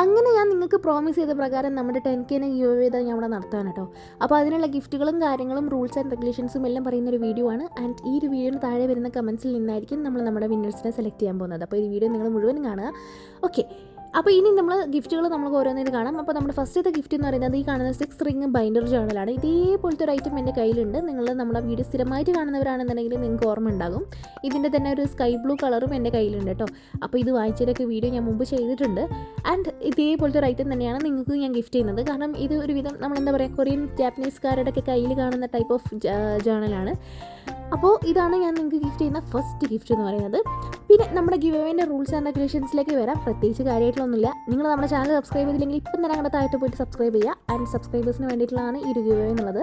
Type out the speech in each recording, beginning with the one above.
അങ്ങനെ ഞാൻ നിങ്ങൾക്ക് പ്രോമിസ് ചെയ്ത പ്രകാരം നമ്മുടെ ടെൻ കെനെ ഗീവ് ചെയ്ത് ഞാൻ അവിടെ നടത്താൻ കേട്ടോ. അപ്പോൾ അതിനുള്ള ഗിഫ്റ്റുകളും കാര്യങ്ങളും റൂൾസ് ആൻഡ് റെഗുലേഷൻസും എല്ലാം പറയുന്ന ഒരു വീഡിയോ ആണ്. ആൻഡ് ഈ ഒരു വീഡിയോന് താഴെ വരുന്ന കമൻസിൽ നിന്നായിരിക്കും നമ്മൾ നമ്മുടെ വിന്നേഴ്സിനെ സെലക്ട് ചെയ്യാൻ പോകുന്നത്. അപ്പോൾ ഈ വീഡിയോ നിങ്ങൾ മുഴുവൻ കാണുക. ഓക്കെ അപ്പോൾ ഇനി നമ്മൾ ഗിഫ്റ്റുകൾ നമുക്ക് ഓരോന്നിന് കാണാം. അപ്പോൾ നമ്മുടെ ഫസ്റ്റത്തെ ഗിഫ്റ്റ് എന്ന് പറയുന്നത് ഈ കാണുന്ന സിക്സ് റിംഗ് ബൈൻഡർ ജേണലാണ്. ഇതേപോലത്തെ ഒരു ഐറ്റം എന്റെ കയ്യിലുണ്ട്. നിങ്ങൾ നമ്മുടെ വീഡിയോ സ്ഥിരമായിട്ട് കാണുന്നവരാണെന്നുണ്ടെങ്കിൽ നിങ്ങൾക്ക് ഓർമ്മ ഉണ്ടാകും ഇതിന്റെ തന്നെ ഒരു സ്കൈ ബ്ലൂ കളറും എന്റെ കയ്യിലുണ്ട് കേട്ടോ. അപ്പോൾ ഇത് വാങ്ങിച്ചതൊക്കെ വീഡിയോ ഞാൻ മുമ്പ് ചെയ്തിട്ടുണ്ട്. ആൻഡ് ഇതേപോലത്തെ ഒരു ഐറ്റം തന്നെയാണ് നിങ്ങൾക്ക് ഞാൻ ഗിഫ്റ്റ് ചെയ്യുന്നത്. കാരണം ഇത് ഒരുവിധം നമ്മളെന്താ പറയുക കൊറിയൻ ജാപ്പനീസുകാരുടെ ഒക്കെ കയ്യിൽ കാണുന്ന ടൈപ്പ് ഓഫ് ജേണലാണ്. അപ്പോൾ ഇതാണ് ഞാൻ നിങ്ങൾക്ക് ഗിഫ്റ്റ് ചെയ്യുന്ന ഫസ്റ്റ് ഗിഫ്റ്റ് എന്ന് പറയുന്നത്. പിന്നെ നമ്മുടെ ഗിവ് റൂൾസ് ആൻഡ് റെഗുലേഷൻസിലേക്ക് വരാം. പ്രത്യേകിച്ച് കാര്യമായിട്ടൊന്നുമില്ല നിങ്ങൾ നമ്മുടെ ചാനൽ സബ്സ്ക്രൈബ് ചെയ്തില്ലെങ്കിൽ ഇപ്പം തന്നെ അങ്ങോട്ട് താഴത്ത് പോയിട്ട് സബ്സ്ക്രൈബ് ചെയ്യുക. ആൻഡ് സബ്സ്ക്രൈബേഴ്സിന് വേണ്ടിയിട്ടുള്ളതാണ് ഈ ഒരു എന്നുള്ളത്.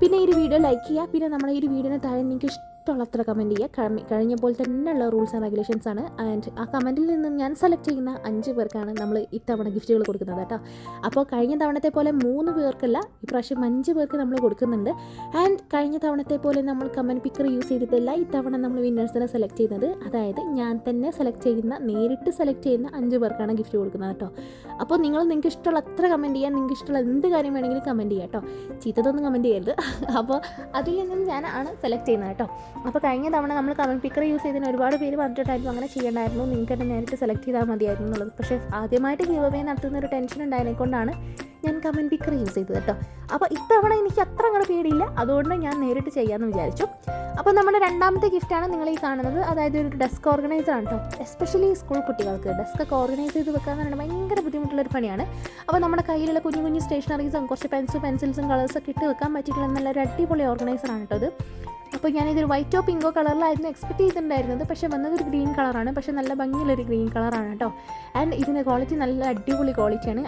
പിന്നെ ഈ ഒരു വീഡിയോ ലൈക്ക് ചെയ്യുക. പിന്നെ നമ്മുടെ ഈ ഒരു വീഡിയോന് താഴെ നിങ്ങൾക്ക് ഇഷ്ടമുള്ള അത്ര കമന്റ് ചെയ്യുക കഴിഞ്ഞ പോലെ തന്നെ ഉള്ള റൂൾസ് ആൻഡ് റെഗുലേഷൻസ് ആണ്. ആൻഡ് ആ കമന്റിൽ നിന്നും ഞാൻ സെലക്ട് ചെയ്യുന്ന അഞ്ച് പേർക്കാണ് നമ്മൾ ഇത്തവണ ഗിഫ്റ്റുകൾ കൊടുക്കുന്നത് കേട്ടോ. അപ്പോൾ കഴിഞ്ഞ തവണത്തെ പോലെ മൂന്ന് പേർക്കല്ല ഇപ്രാവശ്യം അഞ്ച് പേർക്ക് നമ്മൾ കൊടുക്കുന്നുണ്ട്. ആൻഡ് കഴിഞ്ഞ തവണത്തെ പോലെ നമ്മൾ കമന്റ് പിക്കർ യൂസ് ചെയ്തിട്ടില്ല ഇത്തവണ നമ്മൾ വിന്നേഴ്സിനെ സെലക്ട് ചെയ്യുന്നത്. അതായത് ഞാൻ തന്നെ സെലക്ട് ചെയ്യുന്ന നേരിട്ട് സെലക്ട് ചെയ്യുന്ന അഞ്ച് പേർക്കാണ് ഗിഫ്റ്റ് കൊടുക്കുന്നത് കേട്ടോ. അപ്പോൾ നിങ്ങൾ നിങ്ങൾക്ക് ഇഷ്ടമുള്ള അത്ര കമന്റ് ചെയ്യാൻ നിങ്ങൾക്ക് ഇഷ്ടമുള്ള എന്ത് കാര്യം വേണമെങ്കിലും കമന്റ് ചെയ്യാം കേട്ടോ. ചീത്തതൊന്നും കമന്റ് ചെയ്യരുത്. അപ്പോൾ അതിൽ നിന്നും ആണ് സെലക്ട് ചെയ്യുന്നത് കേട്ടോ. അപ്പോൾ കഴിഞ്ഞ തവണ നമ്മൾ കമന്റ് പിക്കർ യൂസ് ചെയ്തതിന് ഒരുപാട് പേര് പറഞ്ഞിട്ടുണ്ടായിരുന്നു അങ്ങനെ ചെയ്യണ്ടായിരുന്നു നിങ്ങൾക്ക് തന്നെ നേരിട്ട് സെലക്ട് ചെയ്താൽ മതിയായിരുന്നു എന്നുള്ളത്. പക്ഷേ ആദ്യമായിട്ട് ഗീവ് അവേ നടത്തുന്ന ഒരു ടെൻഷൻ ഉണ്ടായതിനെ കൊണ്ടാണ് ഞാൻ കമന്റ് പിക്കർ യൂസ് ചെയ്തത് കേട്ടോ. അപ്പോൾ ഇത്തവണ എനിക്ക് അത്ര അങ്ങോട്ട് പേടിയില്ല. അതുകൊണ്ട് ഞാൻ നേരിട്ട് ചെയ്യാമെന്ന് വിചാരിച്ചു. അപ്പോൾ നമ്മുടെ രണ്ടാമത്തെ ഗിഫ്റ്റാണ് നിങ്ങൾ ഈ കാണുന്നത്. അതായത് ഒരു ഡെസ്ക് ഓർഗനൈസർ ആണ് കേട്ടോ. എസ്പെഷ്യലി സ്കൂൾ കുട്ടികൾക്ക്. ഡെസ്ക് ഒക്കെ ഓർഗനൈസ് ചെയ്ത് വെക്കുക എന്ന് ഭയങ്കര ബുദ്ധിമുട്ടുള്ളൊരു പണിയാണ്. അപ്പോൾ നമ്മുടെ കയ്യിലുള്ള കുഞ്ഞു കുഞ്ഞു സ്റ്റേഷനറീസും കുറച്ച് പെൻസും പെൻസിൽസും കളേഴ്സൊക്കെ ഇട്ട് വെക്കാൻ പറ്റിയിട്ടുള്ള നല്ലൊരു അടിപൊളി ഓർഗനൈസർ ആണ് കേട്ടോ ഇത്. അപ്പോൾ ഞാനിതൊരു വൈറ്റോ പിങ്കോ കളറിലായിരുന്നു എക്സ്പെക്ട് ചെയ്തിട്ടുണ്ടായിരുന്നത്. പക്ഷേ വന്നത് ഒരു ഗ്രീൻ കളറാണ് പക്ഷേ നല്ല ഭംഗിയുള്ളൊരു ഗ്രീൻ കളറാണ് കേട്ടോ. ആൻഡ് ഇതിന്റെ ക്വാളിറ്റി നല്ല അടിപൊളി ക്വാളിറ്റിയാണ്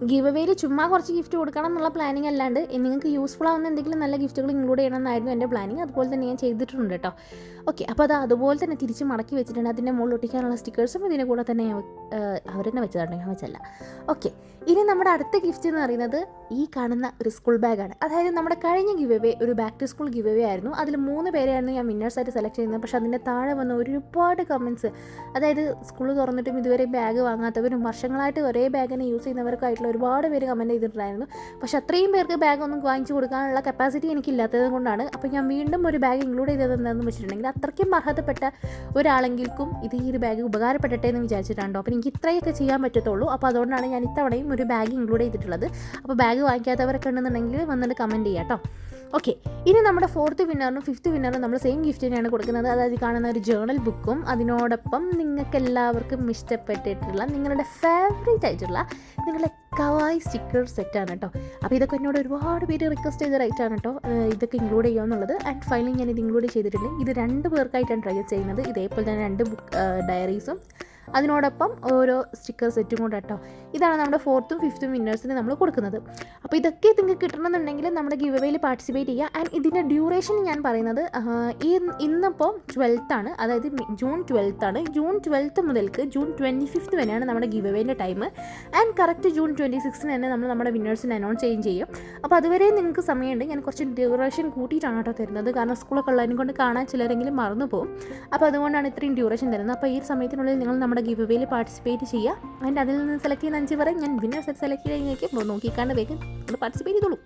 ഗിവ് അവേയിൽ ചുമ്മാ കുറച്ച് ഗിഫ്റ്റ് കൊടുക്കണം എന്നുള്ള പ്ലാനിങ് അല്ലാണ്ട് നിങ്ങൾക്ക് യൂസ്ഫുൾ ആവുന്ന എന്തെങ്കിലും നല്ല ഗിഫ്റ്റുകൾ ഇൻക്ലൂഡ് ചെയ്യണം എന്നായിരുന്നു എന്റെ പ്ലാനിങ് അതുപോലെ തന്നെ ഞാൻ ചെയ്തിട്ടുണ്ട് കേട്ടോ ഓക്കെ അപ്പോൾ അത് അതുപോലെ തന്നെ തിരിച്ച് മടക്കി വെച്ചിട്ടുണ്ട്. അതിന്റെ മുകളിൽ ഒട്ടിക്കാനുള്ള സ്റ്റിക്കേഴ്സും ഇതിന്റെ കൂടെ തന്നെ ഞാൻ അവർ തന്നെ വെച്ചതാണ് ഞാൻ വെച്ചല്ല ഓക്കെ ഇനി നമ്മുടെ അടുത്ത ഗിഫ്റ്റ് എന്ന് പറയുന്നത് ഈ കാണുന്ന ഒരു സ്കൂൾ ബാഗാണ് അതായത് നമ്മുടെ കഴിഞ്ഞ ഗിവ് അവേ ഒരു back to school give away ആയിരുന്നു. അതിൽ മൂന്ന് പേരെയായിരുന്നു ഞാൻ വിന്നേഴ്സായിട്ട് സെലക്ട് ചെയ്യുന്നത് പക്ഷെ അതിന്റെ താഴെ വന്ന ഒരുപാട് കമൻസ് അതായത് സ്കൂൾ തുറന്നിട്ടും ഇതുവരെ ബാഗ് വാങ്ങാത്തവരും വർഷങ്ങളായിട്ട് ഒരേ ബാഗിനെ യൂസ് ചെയ്യുന്നവർക്കായിട്ടുള്ള ഒരുപാട് പേര് കമന്റ് ചെയ്തിട്ടുണ്ടായിരുന്നു. പക്ഷെ അത്രയും പേർക്ക് ബാഗ് ഒന്നും വാങ്ങിച്ചു കൊടുക്കാനുള്ള കപ്പാസിറ്റി എനിക്കില്ലാത്തത് കൊണ്ടാണ്. അപ്പോൾ ഞാൻ വീണ്ടും ഒരു ബാഗ് ഇൻക്ലൂഡ് ചെയ്തത് എന്താണെന്ന് വെച്ചിട്ടുണ്ടെങ്കിൽ അത്രയ്ക്കും അർഹതപ്പെട്ട ഒരാളെങ്കിലും ഇത് ഈ ഒരു ബാഗ് ഉപകാരപ്പെടട്ടെ എന്ന് വിചാരിച്ചിട്ടുണ്ടോ അപ്പോൾ എനിക്ക് ഇത്രയൊക്കെ ചെയ്യാൻ പറ്റത്തുള്ളൂ. അപ്പോൾ അതുകൊണ്ടാണ് ഞാൻ ഇത്തവണയും ഒരു ബാഗ് ഇൻക്ലൂഡ് ചെയ്തിട്ടുള്ളത്. അപ്പോൾ ബാഗ് വാങ്ങിക്കാത്തവരൊക്കെ ഉണ്ടെന്നുണ്ടെങ്കിൽ വന്നിട്ട് കമന്റ് ചെയ്യാം കേട്ടോ. ഓക്കെ ഇനി നമ്മുടെ ഫോർത്ത് വിന്നറിനും ഫിഫ്ത്ത് വിന്നറിനും നമ്മൾ സെയിം ഗിഫ്റ്റ് തന്നെയാണ് കൊടുക്കുന്നത്. അതായത് കാണുന്ന ഒരു ജേണൽ ബുക്കും അതിനോടൊപ്പം നിങ്ങൾക്ക് എല്ലാവർക്കും ഇഷ്ടപ്പെട്ടിട്ടുള്ള നിങ്ങളുടെ ഫേവറേറ്റ് ആയിട്ടുള്ള നിങ്ങളുടെ കവായി സ്റ്റിക്കർ സെറ്റാണ് കേട്ടോ അപ്പോൾ ഇതൊക്കെ എന്നോട് ഒരുപാട് പേര് റിക്വസ്റ്റ് ചെയ്ത റൈറ്റാണ് കേട്ടോ ഇതൊക്കെ ഇൻക്ലൂഡ് ചെയ്യുക എന്നുള്ളത്. ആൻഡ് ഫൈനലി ഞാൻ ഇത് ഇൻക്ലൂഡ് ചെയ്തിട്ടുണ്ട്. ഇത് രണ്ട് പേർക്കായിട്ടാണ് ട്രൈ ചെയ്യുന്നത്. ഇതേപോലെ തന്നെ രണ്ട് ബുക്ക് ഡയറീസും അതിനോടൊപ്പം ഓരോ സ്റ്റിക്കർ സെറ്റും കൂടെ കേട്ടോ. ഇതാണ് നമ്മുടെ ഫോർത്തും ഫിഫ്ത്തും വിന്നേഴ്സിന് നമ്മൾ കൊടുക്കുന്നത്. അപ്പോൾ ഇതൊക്കെ നിങ്ങൾക്ക് കിട്ടണമെന്നുണ്ടെങ്കിൽ നമ്മുടെ ഗിവ് അവേയിൽ പാർട്ടിസിപ്പേറ്റ് ചെയ്യുക. ആൻഡ് ഇതിന്റെ ഡ്യൂറേഷൻ ഞാൻ പറയുന്നത് ഈ ഇന്നിപ്പോൾ ട്വൽത്ത് ആണ്. അതായത് ജൂൺ ട്വൽത്ത് ആണ്. ജൂൺ ട്വൽത്ത് മുതൽക്ക് ജൂൺ ട്വന്റി ഫിഫ്ത്ത് വരെയാണ് നമ്മുടെ give അവേന്റെ time and correct June twenty സിക്സിന് തന്നെ നമ്മൾ നമ്മുടെ വിന്നേഴ്സിനെ അനൗൺസ് ചെയ്യുകയും ചെയ്യും. അപ്പോൾ അതുവരെ നിങ്ങൾക്ക് സമയമുണ്ട്. ഞാൻ കുറച്ച് ഡ്യൂറേഷൻ കൂട്ടിയിട്ടാണ് കേട്ടോ തരുന്നത്. കാരണം സ്കൂളൊക്കെ ഉള്ളതിനെ കൊണ്ട് കാണാൻ ചിലരെങ്കിലും മറന്നു പോകും. അപ്പോൾ അതുകൊണ്ടാണ് ഇത്രയും ഡ്യൂറേഷൻ തരുന്നത്. അപ്പോൾ ഈ സമയത്തിനുള്ളിൽ നിങ്ങൾ നമ്മുടെ ഗിവ് വേയിൽ പാർട്ടിസിപ്പേറ്റ് ചെയ്യുക ആൻഡ് അതിൽ നിന്ന് സെലക്ട് ചെയ്യുന്ന അഞ്ച് പേരെ ഞാൻ വിന്നേഴ്സ് സെലക്ട് ചെയ്യുന്നതിലേക്ക് നോക്കിക്കാണ്ട് വേഗം നമ്മൾ പാർട്ടിസിപ്പേറ്റ് ചെയ്തോളൂ.